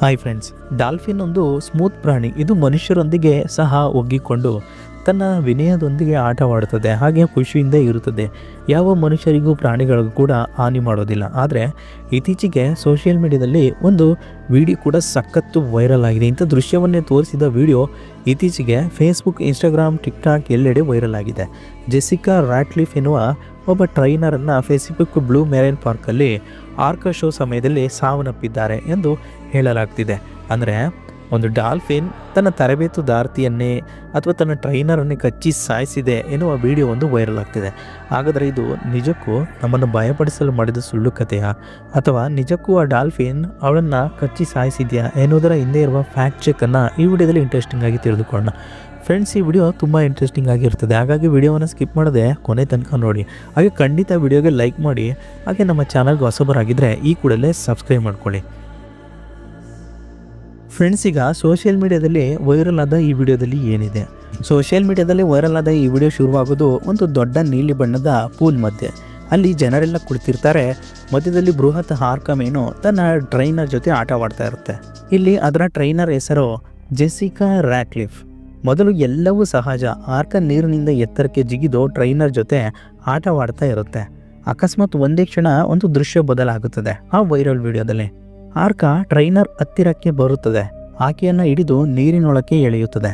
Hi friends dolphin ಒಂದು smooth ಪ್ರಾಣಿ. ಇದು ಮನುಷ್ಯರೊಂದಿಗೆ ಸಹ ಒಗ್ಗಿಕೊಂಡು ತನ್ನ ವಿನಯದೊಂದಿಗೆ ಆಟವಾಡುತ್ತದೆ, ಹಾಗೆ ಖುಷಿಯಿಂದ ಇರುತ್ತದೆ. ಯಾವ ಮನುಷ್ಯರಿಗೂ ಪ್ರಾಣಿಗಳಿಗೂ ಕೂಡ ಹಾನಿ ಮಾಡೋದಿಲ್ಲ. ಆದರೆ ಇತ್ತೀಚೆಗೆ ಸೋಷಿಯಲ್ ಮೀಡಿಯಾದಲ್ಲಿ ಒಂದು ವಿಡಿಯೋ ಕೂಡ ಸಖತ್ತು ವೈರಲ್ ಆಗಿದೆ. ಇಂಥ ದೃಶ್ಯವನ್ನೇ ತೋರಿಸಿದ ವಿಡಿಯೋ ಇತ್ತೀಚೆಗೆ ಫೇಸ್ಬುಕ್ ಇನ್ಸ್ಟಾಗ್ರಾಮ್ ಟಿಕ್ಟಾಕ್ ಎಲ್ಲೆಡೆ ವೈರಲ್ ಆಗಿದೆ. ಜೆಸಿಕಾ ರಾಟ್ಲಿಫ್ ಎನ್ನುವ ಒಬ್ಬ ಟ್ರೈನರನ್ನು ಫೇಸ್ಬುಕ್ ಬ್ಲೂ ಮೆರೈನ್ ಪಾರ್ಕಲ್ಲಿ ಆರ್ಕ ಶೋ ಸಮಯದಲ್ಲಿ ಸಾವನ್ನಪ್ಪಿದ್ದಾರೆ ಎಂದು ಹೇಳಲಾಗ್ತಿದೆ. ಅಂದರೆ ಒಂದು ಡಾಲ್ಫಿನ್ ತನ್ನ ತರಬೇತುದಾರ್ತಿಯನ್ನೇ ಅಥವಾ ತನ್ನ ಟ್ರೈನರನ್ನೇ ಕಚ್ಚಿ ಸಾಯಿಸಿದೆ ಎನ್ನುವ ವಿಡಿಯೋ ಒಂದು ವೈರಲ್ ಆಗ್ತಿದೆ. ಹಾಗಾದರೆ ಇದು ನಿಜಕ್ಕೂ ನಮ್ಮನ್ನು ಭಯಪಡಿಸಲು ಮಾಡಿದ ಸುಳ್ಳು ಕಥೆಯಾ? ಅಥವಾ ನಿಜಕ್ಕೂ ಆ ಡಾಲ್ಫಿನ್ ಅವಳನ್ನು ಕಚ್ಚಿ ಸಾಯಿಸಿದೆಯಾ ಎನ್ನುವುದರ ಹಿಂದೆ ಇರುವ ಫ್ಯಾಕ್ಟ್ ಚೆಕ್ಕನ್ನು ಈ ವಿಡಿಯೋದಲ್ಲಿ ಇಂಟ್ರೆಸ್ಟಿಂಗ್ ಆಗಿ ತಿಳಿದುಕೊಳ್ಳೋಣ. ಫ್ರೆಂಡ್ಸ್ ಈ ವಿಡಿಯೋ ತುಂಬ ಇಂಟ್ರೆಸ್ಟಿಂಗ್ ಆಗಿರ್ತದೆ. ಹಾಗಾಗಿ ವಿಡಿಯೋವನ್ನು ಸ್ಕಿಪ್ ಮಾಡದೆ ಕೊನೆ ತನಕ ನೋಡಿ. ಹಾಗೆ ಖಂಡಿತ ವಿಡಿಯೋಗೆ ಲೈಕ್ ಮಾಡಿ. ಹಾಗೆ ನಮ್ಮ ಚಾನಲ್ಗೆ ಹೊಸಬರಾಗಿದ್ದರೆ ಈ ಕೂಡಲೇ ಸಬ್ಸ್ಕ್ರೈಬ್ ಮಾಡ್ಕೊಳ್ಳಿ. ಫ್ರೆಂಡ್ಸ್ ಈಗ ಸೋಷಿಯಲ್ ಮೀಡಿಯಾದಲ್ಲಿ ವೈರಲ್ ಆದ ಈ ವಿಡಿಯೋದಲ್ಲಿ ಏನಿದೆ? ಸೋಷಿಯಲ್ ಮೀಡಿಯಾದಲ್ಲಿ ವೈರಲ್ ಆದ ಈ ವಿಡಿಯೋ ಶುರುವಾಗೋದು ಒಂದು ದೊಡ್ಡ ನೀಲಿ ಬಣ್ಣದ ಪೂಲ್ ಮಧ್ಯೆ. ಅಲ್ಲಿ ಜನರೆಲ್ಲ ಕುಳಿತಿರ್ತಾರೆ. ಮಧ್ಯದಲ್ಲಿ ಬೃಹತ್ ಹಾರ್ಕ ಮೀನು ತನ್ನ ಟ್ರೈನರ್ ಜೊತೆ ಆಟವಾಡ್ತಾ ಇರುತ್ತೆ. ಇಲ್ಲಿ ಅದರ ಟ್ರೈನರ್ ಹೆಸರು ಜೆಸಿಕಾ ರ್ಯಾಕ್ಲಿಫ್ ಮೊದಲು ಎಲ್ಲವೂ ಸಹಜ. ಆರ್ಕ ನೀರಿನಿಂದ ಎತ್ತರಕ್ಕೆ ಜಿಗಿದು ಟ್ರೈನರ್ ಜೊತೆ ಆಟವಾಡ್ತಾ ಇರುತ್ತೆ. ಅಕಸ್ಮಾತ್ ಒಂದೇ ಕ್ಷಣ ಒಂದು ದೃಶ್ಯ ಬದಲಾಗುತ್ತದೆ ಆ ವೈರಲ್ ವಿಡಿಯೋದಲ್ಲಿ. ಆರ್ಕ ಟ್ರೈನರ್ ಹತ್ತಿರಕ್ಕೆ ಬರುತ್ತದೆ. ಆಕೆಯನ್ನು ಹಿಡಿದು ನೀರಿನೊಳಕ್ಕೆ ಎಳೆಯುತ್ತದೆ.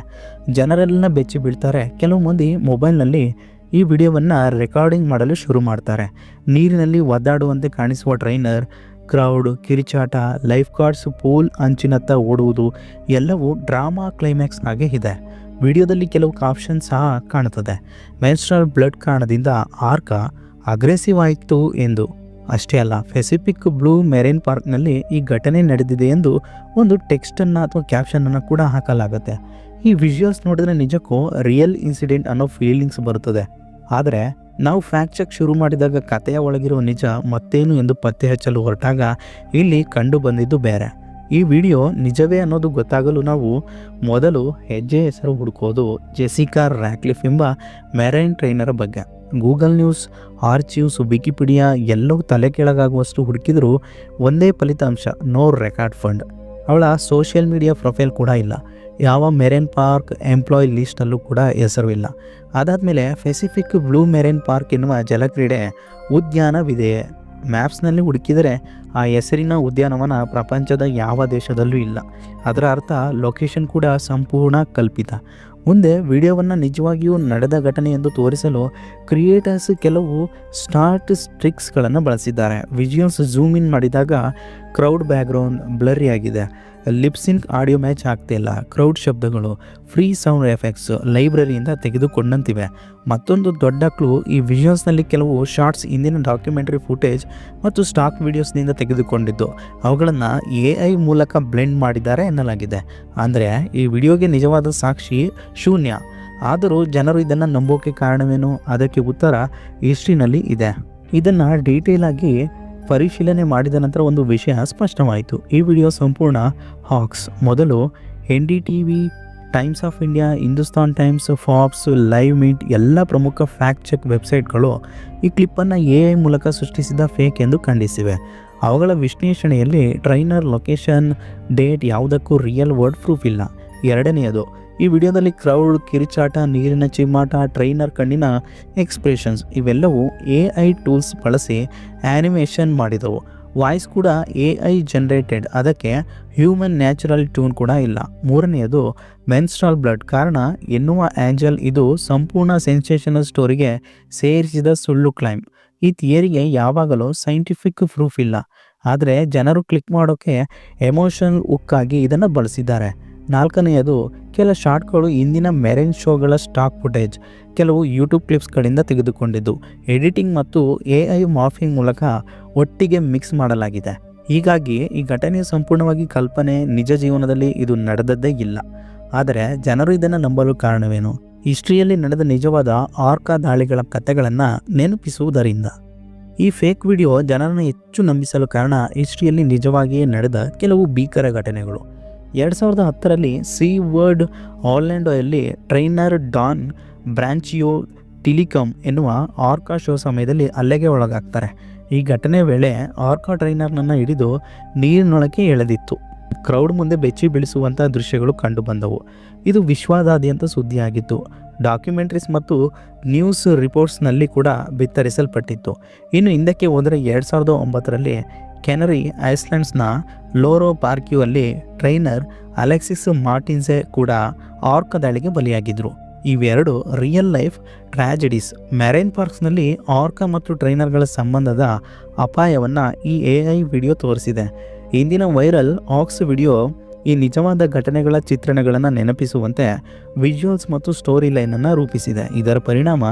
ಜನರೆಲ್ಲ ಬೆಚ್ಚಿ ಬೀಳ್ತಾರೆ. ಕೆಲವು ಮಂದಿ ಮೊಬೈಲ್ನಲ್ಲಿ ಈ ವಿಡಿಯೋವನ್ನು ರೆಕಾರ್ಡಿಂಗ್ ಮಾಡಲು ಶುರು ಮಾಡ್ತಾರೆ. ನೀರಿನಲ್ಲಿ ಒದ್ದಾಡುವಂತೆ ಕಾಣಿಸುವ ಟ್ರೈನರ್ ಕ್ರೌಡ್ ಕಿರಿಚಾಟ ಲೈಫ್ ಗಾರ್ಡ್ಸ್ ಪೂಲ್ ಅಂಚಿನತ್ತ ಓಡುವುದು ಎಲ್ಲವೂ ಡ್ರಾಮಾ ಕ್ಲೈಮ್ಯಾಕ್ಸ್ ಆಗಿ ಇದೆ. ವಿಡಿಯೋದಲ್ಲಿ ಕೆಲವು ಕಾಪ್ಷನ್ ಸಹ ಕಾಣುತ್ತದೆ. ಮೆನ್ಸ್ಟ್ರಲ್ ಬ್ಲಡ್ ಕಾರಣದಿಂದ ಆರ್ಕ ಅಗ್ರೆಸಿವ್ ಆಯಿತು ಎಂದು. ಅಷ್ಟೇ ಅಲ್ಲ ಪೆಸಿಫಿಕ್ ಬ್ಲೂ ಮೆರೈನ್ ಪಾರ್ಕ್ನಲ್ಲಿ ಈ ಘಟನೆ ನಡೆದಿದೆ ಎಂದು ಒಂದು ಟೆಕ್ಸ್ಟನ್ನು ಅಥವಾ ಕ್ಯಾಪ್ಷನನ್ನು ಕೂಡ ಹಾಕಲಾಗುತ್ತೆ. ಈ ವಿಜುವಲ್ಸ್ ನೋಡಿದ್ರೆ ನಿಜಕ್ಕೂ ರಿಯಲ್ ಇನ್ಸಿಡೆಂಟ್ ಅನ್ನೋ ಫೀಲಿಂಗ್ಸ್ ಬರುತ್ತದೆ. ಆದರೆ ನಾವು ಫ್ಯಾಕ್ಟ್ ಚೆಕ್ ಶುರು ಮಾಡಿದಾಗ ಕಥೆಯ ಒಳಗಿರುವ ನಿಜ ಮತ್ತೇನು ಎಂದು ಪತ್ತೆ ಹಚ್ಚಲು ಹೊರಟಾಗ ಇಲ್ಲಿ ಕಂಡು ಬಂದಿದ್ದು ಬೇರೆ. ಈ ವಿಡಿಯೋ ನಿಜವೇ ಅನ್ನೋದು ಗೊತ್ತಾಗಲು ನಾವು ಮೊದಲು ಹೆಜ್ಜೆ ಹೆಸರು ಹುಡುಕೋದು ಜೆಸಿಕಾ ರ್ಯಾಕ್ಲಿಫ್ ಎಂಬ ಮೆರೈನ್ ಟ್ರೈನರ್ ಬಗ್ಗೆ. ಗೂಗಲ್ ನ್ಯೂಸ್ ಆರ್ಚಿವ್ಸ್ ವಿಕಿಪೀಡಿಯಾ ಎಲ್ಲವೂ ತಲೆ ಕೆಳಗಾಗುವಷ್ಟು ಹುಡುಕಿದರೂ ಒಂದೇ ಫಲಿತಾಂಶ, ನೋ ರೆಕಾರ್ಡ್ ಫಂಡ್. ಅವಳ ಸೋಷಿಯಲ್ ಮೀಡಿಯಾ ಪ್ರೊಫೈಲ್ ಕೂಡ ಇಲ್ಲ. ಯಾವ ಮೆರೇನ್ ಪಾರ್ಕ್ ಎಂಪ್ಲಾಯ್ ಲಿಸ್ಟಲ್ಲೂ ಕೂಡ ಹೆಸರು ಇಲ್ಲ ಅದಾದಮೇಲೆ ಪೆಸಿಫಿಕ್ ಬ್ಲೂ ಮೆರೇನ್ ಪಾರ್ಕ್ ಎನ್ನುವ ಜಲಕ್ರೀಡೆ ಉದ್ಯಾನವಿದೆ. ಮ್ಯಾಪ್ಸ್ನಲ್ಲಿ ಹುಡುಕಿದರೆ ಆ ಹೆಸರಿನ ಉದ್ಯಾನವನ ಪ್ರಪಂಚದ ಯಾವ ದೇಶದಲ್ಲೂ ಇಲ್ಲ. ಅದರ ಅರ್ಥ ಲೊಕೇಶನ್ ಕೂಡ ಸಂಪೂರ್ಣ ಕಲ್ಪಿತ. ಮುಂದೆ ವಿಡಿಯೋವನ್ನು ನಿಜವಾಗಿಯೂ ನಡೆದ ಘಟನೆ ಎಂದು ತೋರಿಸಲು ಕ್ರಿಯೇಟರ್ಸ್ ಕೆಲವು ಸ್ಟಾರ್ಟ್ ಸ್ಟ್ರಿಕ್ಸ್ಗಳನ್ನು ಬಳಸಿದ್ದಾರೆ. ವಿಜುವಲ್ಸ್ ಝೂಮ್ ಇನ್ ಮಾಡಿದಾಗ ಕ್ರೌಡ್ ಬ್ಯಾಕ್ಗ್ರೌಂಡ್ ಬ್ಲರಿ ಆಗಿದೆ. ಲಿಪ್ಸಿಂಕ್ ಆಡಿಯೋ ಮ್ಯಾಚ್ ಆಗ್ತಿಲ್ಲ ಕ್ರೌಡ್ ಶಬ್ದಗಳು, ಫ್ರೀ ಸೌಂಡ್ ಎಫೆಕ್ಟ್ಸ್ ಲೈಬ್ರರಿಯಿಂದ ತೆಗೆದುಕೊಂಡಂತಿವೆ. ಮತ್ತೊಂದು ದೊಡ್ಡ ಕ್ಲೂ, ಈ ವಿಷನ್ಸ್ನಲ್ಲಿ ಕೆಲವು ಶಾರ್ಟ್ಸ್ ಇಂದಿನ ಡಾಕ್ಯುಮೆಂಟರಿ ಫುಟೇಜ್ ಮತ್ತು ಸ್ಟಾಕ್ ವಿಡಿಯೋಸ್ನಿಂದ ತೆಗೆದುಕೊಂಡಿದ್ದು, ಅವುಗಳನ್ನು ಎ ಐ ಮೂಲಕ ಬ್ಲೆಂಡ್ ಮಾಡಿದ್ದಾರೆ ಎನ್ನಲಾಗಿದೆ. ಅಂದರೆ, ಈ ವಿಡಿಯೋಗೆ ನಿಜವಾದ ಸಾಕ್ಷಿ ಶೂನ್ಯ. ಆದರೂ ಜನರು ಇದನ್ನು ನಂಬೋಕೆ ಕಾರಣವೇನು? ಅದಕ್ಕೆ ಉತ್ತರ ಹಿಸ್ಟ್ರಿನಲ್ಲಿ ಇದೆ. ಇದನ್ನು ಡೀಟೇಲಾಗಿ ಪರಿಶೀಲನೆ ಮಾಡಿದ ನಂತರ ಒಂದು ವಿಷಯ ಸ್ಪಷ್ಟವಾಯಿತು. ಈ ವಿಡಿಯೋ ಸಂಪೂರ್ಣ ಹಾಕ್ಸ್. ಮೊದಲು N D T V Times of India, Hindustan Times ಫಾಪ್ಸ್ live meet ಎಲ್ಲ ಪ್ರಮುಖ ಫ್ಯಾಕ್ಟ್ ಚೆಕ್ ವೆಬ್ಸೈಟ್ಗಳು ಈ ಕ್ಲಿಪ್ಪನ್ನು ಎ ಐ ಮೂಲಕ ಸೃಷ್ಟಿಸಿದ ಫೇಕ್ ಎಂದು ಖಂಡಿಸಿವೆ. ಅವುಗಳ ವಿಶ್ಲೇಷಣೆಯಲ್ಲಿ ಟ್ರೈನರ್ ಲೊಕೇಶನ್ ಡೇಟ್ ಯಾವುದಕ್ಕೂ ರಿಯಲ್ ವರ್ಡ್ ಪ್ರೂಫ್ ಇಲ್ಲ. ಎರಡನೆಯದು ಈ ವಿಡಿಯೋದಲ್ಲಿ ಕ್ರೌಡ್, ಕಿರಿಚಾಟ, ನೀರಿನ ಚಿಮ್ಮಾಟ, ಟ್ರೈನರ್, ಕಣ್ಣಿನ ಎಕ್ಸ್ಪ್ರೆಷನ್ಸ್ ಇವೆಲ್ಲವೂ ಎ ಐ ಟೂಲ್ಸ್ ಬಳಸಿ ಆ್ಯನಿಮೇಷನ್ ಮಾಡಿದವು. ವಾಯ್ಸ್ ಕೂಡ ಎ ಐ ಜನರೇಟೆಡ್ ಅದಕ್ಕೆ ಹ್ಯೂಮನ್ ನ್ಯಾಚುರಲ್ ಟ್ಯೂನ್ ಕೂಡ ಇಲ್ಲ. ಮೂರನೆಯದು ಮೆನ್ಸ್ಟ್ರಾಲ್ ಬ್ಲಡ್ ಕಾರಣ ಎನ್ನುವ ಆ್ಯಂಜಲ್ ಇದು ಸಂಪೂರ್ಣ ಸೆನ್ಸೇಷನಲ್ ಸ್ಟೋರಿಗೆ ಸೇರಿಸಿದ ಸುಳ್ಳು ಕ್ಲೈಮ್ ಈ ಥಿಯರಿಗೆ ಯಾವಾಗಲೂ ಸೈಂಟಿಫಿಕ್ ಪ್ರೂಫ್ ಇಲ್ಲ. ಆದರೆ ಜನರು ಕ್ಲಿಕ್ ಮಾಡೋಕ್ಕೆ ಎಮೋಷನಲ್ ಉಕ್ಕಾಗಿ ಇದನ್ನು ಬಳಸಿದ್ದಾರೆ. ನಾಲ್ಕನೆಯದು, ಕೆಲ ಶಾಟ್ಗಳು ಇಂದಿನ ಮೆರೈನ್ ಶೋಗಳ ಸ್ಟಾಕ್ ಫುಟೇಜ್, ಕೆಲವು ಯೂಟ್ಯೂಬ್ ಕ್ಲಿಪ್ಸ್ಗಳಿಂದ ತೆಗೆದುಕೊಂಡಿದ್ದು. ಎಡಿಟಿಂಗ್ ಮತ್ತು ಎ ಐ ಮಾಫಿಂಗ್ ಮೂಲಕ ಒಟ್ಟಿಗೆ ಮಿಕ್ಸ್ ಮಾಡಲಾಗಿದೆ. ಹೀಗಾಗಿ ಈ ಘಟನೆ ಸಂಪೂರ್ಣವಾಗಿ ಕಲ್ಪನೆ, ನಿಜ ಜೀವನದಲ್ಲಿ ಇದು ನಡೆದದ್ದೇ ಇಲ್ಲ. ಆದರೆ ಜನರು ಇದನ್ನು ನಂಬಲು ಕಾರಣವೇನು? ಹಿಸ್ಟ್ರಿಯಲ್ಲಿ ನಡೆದ ನಿಜವಾದ ಆರ್ಕಾ ದಾಳಿಗಳ ಕಥೆಗಳನ್ನು ನೆನಪಿಸುವುದರಿಂದ. ಈ ಫೇಕ್ ವಿಡಿಯೋ ಜನರನ್ನು ಹೆಚ್ಚು ನಂಬಿಸಲು ಕಾರಣ ಹಿಸ್ಟ್ರಿಯಲ್ಲಿ ನಿಜವಾಗಿಯೇ ನಡೆದ ಕೆಲವು ಭೀಕರ ಘಟನೆಗಳು. ಎರಡು ಸಾವಿರದ ಹತ್ತರಲ್ಲಿ ಸಿ ವರ್ಡ್ ಆರ್ಲ್ಯಾಂಡೋಯಲ್ಲಿ ಟ್ರೈನರ್ ಡಾನ್ ಬ್ರಾಂಚಿಯೋ ಟಿಲಿಕಮ್ ಎನ್ನುವ ಆರ್ಕಾ ಶೋ ಸಮಯದಲ್ಲಿ ಅಲ್ಲೆಗೆ ಒಳಗಾಗ್ತಾರೆ. ಈ ಘಟನೆ ವೇಳೆ ಆರ್ಕಾ ಟ್ರೈನರ್ನನ್ನು ಹಿಡಿದು ನೀರಿನೊಳಗೆ ಎಳೆದಿತ್ತು. ಕ್ರೌಡ್ ಮುಂದೆ ಬೆಚ್ಚಿ ಬೀಳಿಸುವಂಥ ದೃಶ್ಯಗಳು ಕಂಡುಬಂದವು. ಇದು ವಿಶ್ವದಾದ್ಯಂತ ಸುದ್ದಿಯಾಗಿತ್ತು. ಡಾಕ್ಯುಮೆಂಟ್ರೀಸ್ ಮತ್ತು ನ್ಯೂಸ್ ರಿಪೋರ್ಟ್ಸ್ನಲ್ಲಿ ಕೂಡ ಬಿತ್ತರಿಸಲ್ಪಟ್ಟಿತ್ತು. ಇನ್ನು ಹಿಂದಕ್ಕೆ ಹೋದರೆ ಎರಡು ಸಾವಿರದ ಒಂಬತ್ತರಲ್ಲಿ ಕೆನರಿ ಐಸ್ಲ್ಯಾಂಡ್ಸ್ನ ಲೋರೋ ಪಾರ್ಕ್ಯೂ ಅಲ್ಲಿ ಟ್ರೈನರ್ ಅಲೆಕ್ಸಿಸ್ ಮಾರ್ಟಿನ್ಸೆ ಕೂಡ ಆರ್ಕ ದಾಳಿಗೆ ಬಲಿಯಾಗಿದ್ದರು ಇವೆರಡು ರಿಯಲ್ ಲೈಫ್ ಟ್ರ್ಯಾಜಡೀಸ್ ಮೆರೈನ್ ಪಾರ್ಕ್ಸ್ನಲ್ಲಿ ಆರ್ಕ ಮತ್ತು ಟ್ರೈನರ್ಗಳ ಸಂಬಂಧದ ಅಪಾಯವನ್ನು ಈ ಎ ವಿಡಿಯೋ ತೋರಿಸಿದೆ. ಇಂದಿನ ವೈರಲ್ ಆಕ್ಸ್ ವಿಡಿಯೋ ಈ ನಿಜವಾದ ಘಟನೆಗಳ ಚಿತ್ರಣಗಳನ್ನು ನೆನಪಿಸುವಂತೆ ವಿಜುವಲ್ಸ್ ಮತ್ತು ಸ್ಟೋರಿ ಲೈನನ್ನು ರೂಪಿಸಿದೆ. ಇದರ ಪರಿಣಾಮ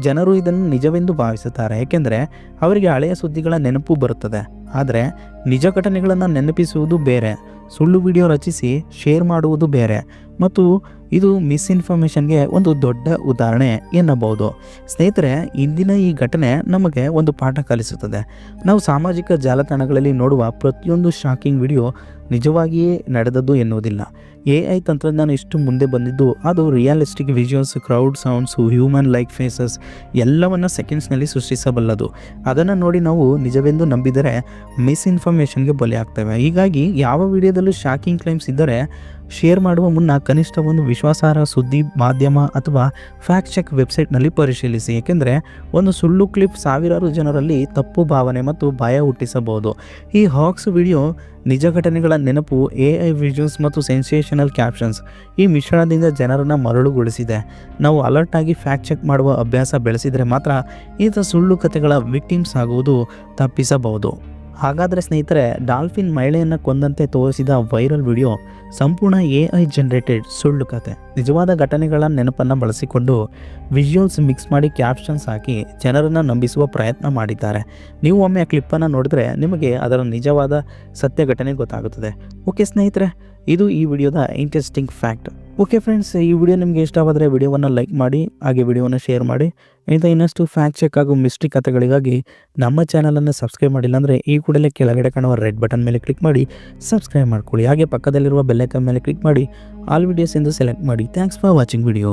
ಜನರು ಇದನ್ನು ನಿಜವೆಂದು ಭಾವಿಸುತ್ತಾರೆ. ಏಕೆಂದರೆ ಅವರಿಗೆ ಹಳೆಯ ಸುದ್ದಿಗಳ ನೆನಪು ಬರುತ್ತದೆ. ಆದರೆ ನಿಜ ಘಟನೆಗಳನ್ನು ನೆನಪಿಸುವುದು ಬೇರೆ. ಸುಳ್ಳು ವಿಡಿಯೋ ರಚಿಸಿ ಶೇರ್ ಮಾಡುವುದು ಬೇರೆ. ಮತ್ತು ಇದು ಮಿಸ್ಇನ್ಫಾರ್ಮೇಷನ್ಗೆ ಒಂದು ದೊಡ್ಡ ಉದಾಹರಣೆ ಎನ್ನಬಹುದು. ಸ್ನೇಹಿತರೆ, ಇಂದಿನ ಈ ಘಟನೆ ನಮಗೆ ಒಂದು ಪಾಠ ಕಲಿಸುತ್ತದೆ. ನಾವು ಸಾಮಾಜಿಕ ಜಾಲತಾಣಗಳಲ್ಲಿ ನೋಡುವ ಪ್ರತಿಯೊಂದು ಶಾಕಿಂಗ್ ವಿಡಿಯೋ ನಿಜವಾಗಿಯೇ ನಡೆದದ್ದು ಎನ್ನುವುದಿಲ್ಲ. ಎ ಐ ತಂತ್ರಜ್ಞಾನ ಇಷ್ಟು ಮುಂದೆ ಬಂದಿದ್ದು, ಅದು realistic visuals, crowd sounds, human like faces ಎಲ್ಲವನ್ನು ಸೆಕೆಂಡ್ಸ್ನಲ್ಲಿ ಸೃಷ್ಟಿಸಬಲ್ಲದು. ಅದನ್ನು ನೋಡಿ ನಾವು ನಿಜವೆಂದು ನಂಬಿದರೆ ಮಿಸ್ಇನ್ಫಾರ್ಮೇಷನ್ಗೆ ಬಲಿಯಾಗ್ತೇವೆ ಹೀಗಾಗಿ ಯಾವ ವಿಡಿಯೋದಲ್ಲೂ ಶಾಕಿಂಗ್ ಕ್ಲೈಮ್ಸ್ ಇದ್ದರೆ, ಶೇರ್ ಮಾಡುವ ಮುನ್ನ ಕನಿಷ್ಠ ಒಂದು ವಿಶ್ವಾಸಾರ್ಹ ಸುದ್ದಿ ಮಾಧ್ಯಮ ಅಥವಾ ಫ್ಯಾಕ್ಟ್ ಚೆಕ್ ವೆಬ್ಸೈಟ್ನಲ್ಲಿ ಪರಿಶೀಲಿಸಿ. ಏಕೆಂದರೆ ಒಂದು ಸುಳ್ಳು ಕ್ಲಿಪ್ ಸಾವಿರಾರು ಜನರಲ್ಲಿ ತಪ್ಪು ಭಾವನೆ ಮತ್ತು ಭಯ ಹುಟ್ಟಿಸಬಹುದು. ಈ ಹಾಕ್ಸ್ ವಿಡಿಯೋ ನಿಜ ಘಟನೆಗಳ ನೆನಪು ಎ ಐ ವಿಜುವಲ್ಸ್ ಮತ್ತು ಸೆನ್ಸೇಷನಲ್ ಕ್ಯಾಪ್ಷನ್ಸ್ ಈ ಮಿಶ್ರಣದಿಂದ ಜನರನ್ನು ಮರಳುಗೊಳಿಸಿದೆ. ನಾವು ಅಲರ್ಟ್ ಆಗಿ ಫ್ಯಾಕ್ಟ್ ಚೆಕ್ ಮಾಡುವ ಅಭ್ಯಾಸ ಬೆಳೆಸಿದರೆ ಮಾತ್ರ ಇಂಥ ಸುಳ್ಳು ಕಥೆಗಳ ವಿಕ್ಟಿಮ್ಸ್ ಆಗುವುದು ತಪ್ಪಿಸಬಹುದು. ಹಾಗಾದರೆ ಸ್ನೇಹಿತರೆ, ಡಾಲ್ಫಿನ್ ಮಹಿಳೆಯನ್ನು ಕೊಂದಂತೆ ತೋರಿಸಿದ ವೈರಲ್ ವಿಡಿಯೋ ಸಂಪೂರ್ಣ ಎ ಐ ಜನರೇಟೆಡ್ ಸುಳ್ಳು ಕತೆ. ನಿಜವಾದ ಘಟನೆಗಳ ನೆನಪನ್ನು ಬಳಸಿಕೊಂಡು ವಿಜುವಲ್ಸ್ ಮಿಕ್ಸ್ ಮಾಡಿ ಕ್ಯಾಪ್ಷನ್ಸ್ ಹಾಕಿ ಜನರನ್ನು ನಂಬಿಸುವ ಪ್ರಯತ್ನ ಮಾಡಿದ್ದಾರೆ. ನೀವು ಒಮ್ಮೆ ಆ ಕ್ಲಿಪ್ಪನ್ನು ನೋಡಿದ್ರೆ ನಿಮಗೆ ಅದರ ನಿಜವಾದ ಸತ್ಯ ಘಟನೆ ಗೊತ್ತಾಗುತ್ತದೆ. ಓಕೆ ಸ್ನೇಹಿತರೆ, ಇದು ಈ ವಿಡಿಯೋದ ಇಂಟ್ರೆಸ್ಟಿಂಗ್ ಫ್ಯಾಕ್ಟ್ ಓಕೆ ಫ್ರೆಂಡ್ಸ್ ಈ ವಿಡಿಯೋ ನಿಮಗೆ ಇಷ್ಟವಾದರೆ ವಿಡಿಯೋವನ್ನು ಲೈಕ್ ಮಾಡಿ, ಹಾಗೆ ವಿಡಿಯೋವನ್ನು ಶೇರ್ ಮಾಡಿ. ಇಂಥ ಇನ್ನಷ್ಟು ಫ್ಯಾಕ್ಟ್ ಚೆಕ್ ಹಾಗೂ ಮಿಸ್ಟ್ರಿ ಕಥೆಗಳಿಗಾಗಿ ನಮ್ಮ ಚಾನಲನ್ನು ಸಬ್ಸ್ಕ್ರೈಬ್ ಮಾಡಿಲ್ಲ ಅಂದರೆ ಈ ಕೂಡಲೇ ಕೆಳಗಡೆ ಕಾಣುವ ರೆಡ್ ಬಟನ್ ಮೇಲೆ ಕ್ಲಿಕ್ ಮಾಡಿ ಸಬ್ಸ್ಕ್ರೈಬ್ ಮಾಡ್ಕೊಳ್ಳಿ. ಹಾಗೆ ಪಕ್ಕದಲ್ಲಿರುವ ಬೆಲ್ಲೈಕನ್ ಮೇಲೆ ಕ್ಲಿಕ್ ಮಾಡಿ ಆಲ್ ವಿಡಿಯೋಸ್ ಎಂದು ಸೆಲೆಕ್ಟ್ ಮಾಡಿ. Thanks for watching video